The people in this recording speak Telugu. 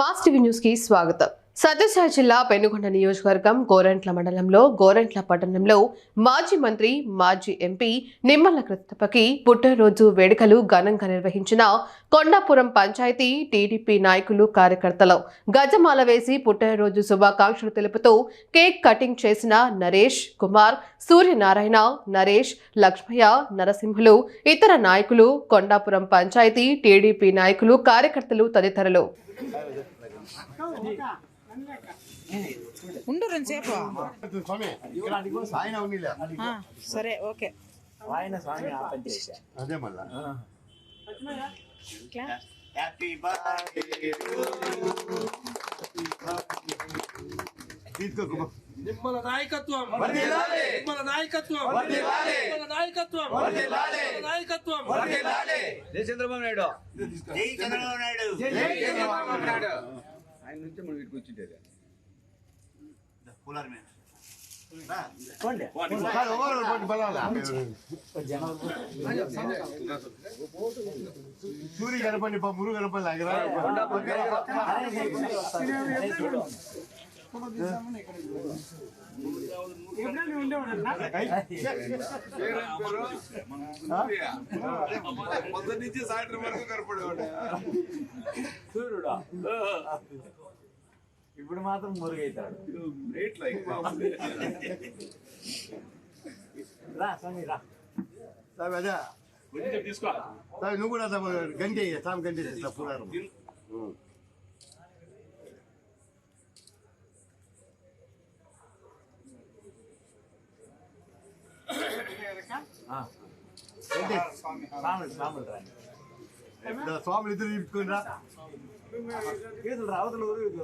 ಮಾಸ್ ಟಿವಿ ನ್ಯೂಸ್ಗೆ ಸ್ವಾಗತ సత్యసాయి జిల్లా పెనుగొండ నియోజకవర్గం గోరంట్ల మండలంలో గోరంట్ల పట్టణంలో మాజీ మంత్రి మాజీ ఎంపీ నిమ్మల కృష్ణప్పకి పుట్టినరోజు వేడుకలు ఘనంగా నిర్వహించిన కొండాపురం పంచాయతీ టీడీపీ నాయకులు కార్యకర్తలు గజమాల వేసి పుట్టినరోజు శుభాకాంక్షలు తెలుపుతూ కేక్ కటింగ్ చేసిన నరేష్ కుమార్ సూర్యనారాయణ నరేష్ లక్ష్మయ్య నరసింహులు ఇతర నాయకులు కొండాపురం పంచాయతీ టీడీపీ నాయకులు కార్యకర్తలు తదితరులు. ఉండు రెండుసేపు స్వామి ఆయన సరే ఓకే. అదే మళ్ళా. ఇట్లా? తీసుకో కుమార్. నిమ్మల నాయకత్వం. నిమ్మల నాయకత్వం. నిమ్మల నాయకత్వం. నిమ్మల నాయకత్వం. జై చంద్రబాబు నాయుడు. జై చంద్రబాబు నాయుడు. ఆయన నుంచి మనం ఇటు కూర్చుంటేది కూలర్ మీద సార్, ఓవర్ కొట్టి బలాలా? సూరి కనపండి పా మురుగు కనపల్లి అగరా పొద్దున్న నుంచి సాయంత్రం వరకు కనపడేవాడు ఇప్పుడు మాత్రం మురుగైతాడు రేట్లో ఎక్కువ రా స్వామి రా సార్, అదే తీసుకో సార్, నువ్వు కూడా సార్, గంటే సామ్ గంటే సార్, పూరారం. గంటే. స్వాములు స్వాములు రా దా, స్వాములు ఇద్దరు తీసుకోండి రా కేసులు రా అవతల ఊరు ఇటు